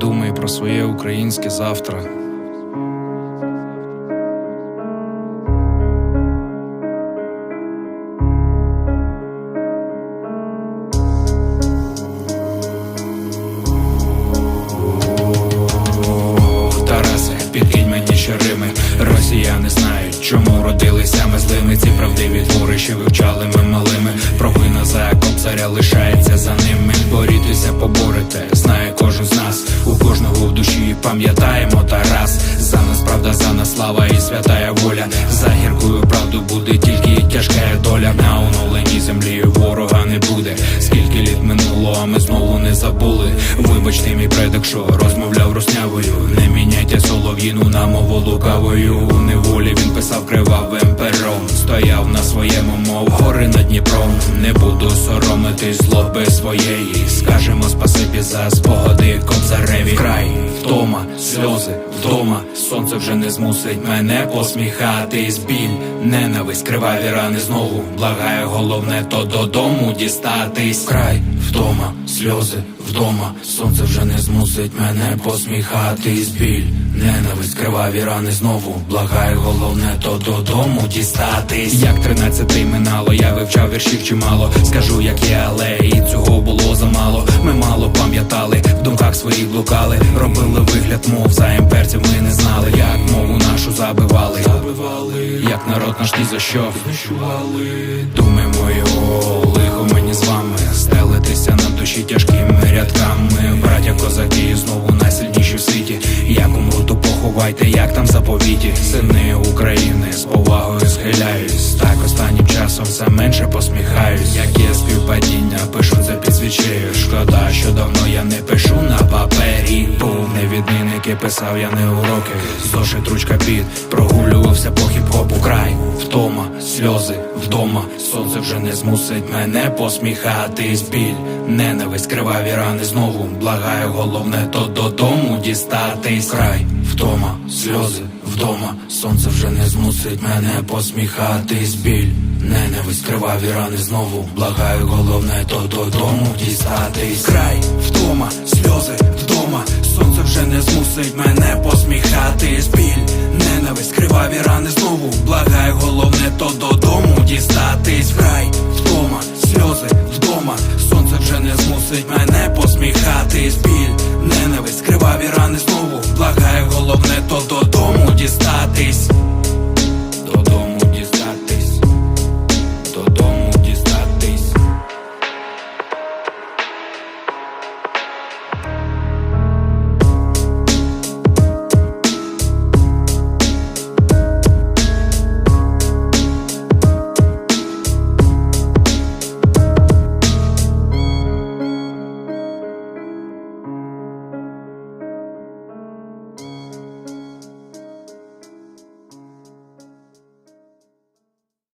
Думай про своє українське завтра. Рими Росіяни знають, чому родилися ми злими. Ці правдиві твори, що вивчали ми малими. Провина за кобзаря лишається за ними правда, слава і святая воля. За гіркою правду буде тільки тяжка доля. На оновленій землі ворога не буде. Скільки літ минуло, а ми знову не забули. Вибачте, мій предок, що розмовляв руснявою. Не міняйте солов'їну на мову лукавою. У неволі він писав кривавим пером. Стояв на своєму, мов гори над Дніпром. Не буду соромитись злоби своєї. Скажемо спасибі за спогади кобзареві. Край, втома, сльози, вдома Сонце вже не змусить мене посміхатись. Біль, ненависть, криваві рани. Знову Благаю, головне то додому дістатись. Край, втома, сльози, вдома. Сонце вже не змусить мене посміхатись. Біль, ненависть, криваві рани. Знову Благаю, головне то додому дістатись. Як тринадцятий минало, я вивчав віршів чимало. Скажу як є, але і цього було замало. Ми мало пам'ятали, в думках своїх блукали. Робили вигляд, мов за імперців ми забивали. Забивали, як народ наш ні за що. Знищували. Думи його, лихо мені з вами. Стелитися на душі тяжкими рядками. Братя козаки знову найсильніші в світі. Як умру, то поховайте, як там заповіті. Сини України з повагою схиляюсь. Так останнім часом все давно я не пишу на папері. Був не відмінники, писав я не уроки. Зошит ручка під, прогулювався по хіп-хопу край. Втома, сльози, вдома. Сонце вже не змусить мене посміхатись. Біль, ненависть, криваві рани. Знову Благаю, головне то додому дістатись. Край, втома, сльози, вдома Сонце вже не змусить мене посміхатись. Біль, ненависть, криваві рани знову. Благаю, головне то додому дістатись. Край, втома, сльози, вдома Сонце вже не змусить мене посміхатись. Біль, ненависть, криваві рани знову. Благаю, головне то додому